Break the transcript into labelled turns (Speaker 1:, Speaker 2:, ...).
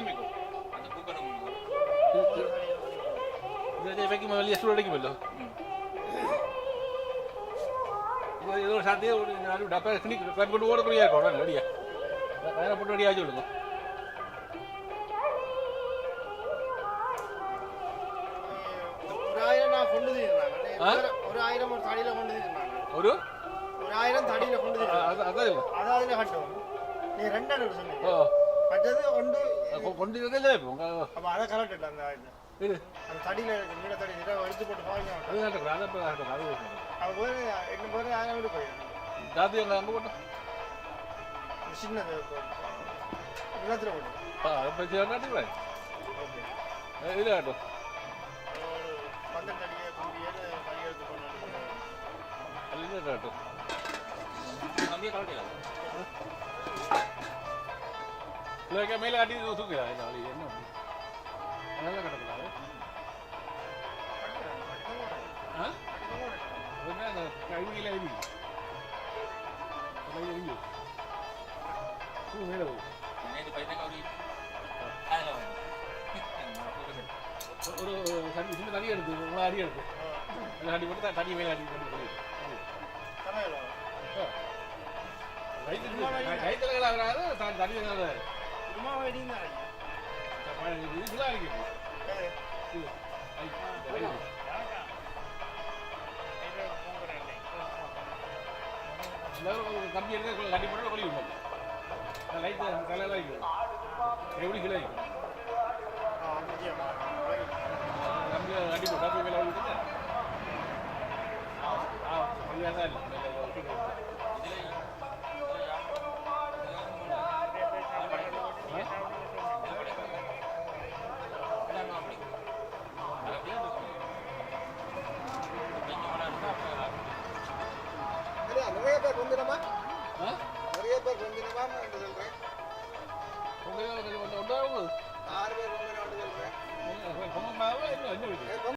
Speaker 1: మీకు ഇവയ്ക്ക് വലിയ എസ്റ്റോടേക്ക് വല്ലോ ഏതോ ഷാർട്ട് ഞാനും ഡപ്പ കൊണ്ട് ഓടെ റെഡിയാക്കോ റെഡിയാ വേറെ പൊട്ട് റെഡിയാക്കി വിടുന്നു ഒരു?
Speaker 2: ഒരായിരം തടിയില കൊണ്ടു
Speaker 1: അതല്ല.
Speaker 2: അതാ അതിന്റെ കണ്ടോ നീ രണ്ടാണ് ഓ மற்றது ஒன்று
Speaker 1: கொண்டு இருக்குல்ல
Speaker 2: அப்போ அதை கரெக்ட் இல்லை அந்த
Speaker 1: இது
Speaker 2: அந்த தடியில் இருக்கு நீட தடி எடுத்து போட்டு பாருங்க அது
Speaker 1: கரெக்ட் அதை இப்போ கரெக்ட் அது
Speaker 2: அது பேர் எட்டு பேர் ஆயிரம் வீடு போயிடும்
Speaker 1: ஜாதி என்ன நம்ம கூட்டம்
Speaker 2: சின்னது எல்லாத்துல கூட்டம்
Speaker 1: ஆ அப்போ சேர்ந்தாட்டி பாய்
Speaker 2: ஓகே
Speaker 1: இல்லை ஆட்டோ
Speaker 2: பன்னெண்டு அடிக்கு கும்பியேன்னு கையெழுத்து பண்ணாங்க
Speaker 1: அல்ல ஆட்டோ
Speaker 3: கம்மியாக கரெக்ட் இல்லை
Speaker 1: இல்லை மேலே காட்டி தூக்குதா இல்லை அது என்ன? அதெல்லாம் கட்டக்கூடாது. கைவியில் எரிஞ்சு கை எரிஞ்சு தூ மேலே போ ஒரு தண்ணி சின்ன தண்ணி எடுத்து உங்களை அடி எடுத்து. தண்ணி போட்டு தண்ணி மேலே அடி பண்ணி ரைத்துல கைத்துல
Speaker 2: சும்மா வெயிட்டிங் தான்
Speaker 1: இதெல்லாம் அடிக்கணும் கம்பி எடுத்து கட்டி போட்டு கொழி விடுவோம் லைட் தலையில் வைக்கணும் எப்படி கிலோ கம்பி கட்டி போட்டு கம்பி மேலே விட்டு ஆ கம்மியாக தான் இல்லை
Speaker 4: நிறைய பேர் வந்துடுமா நிறைய பேர் வந்துடுமான்னு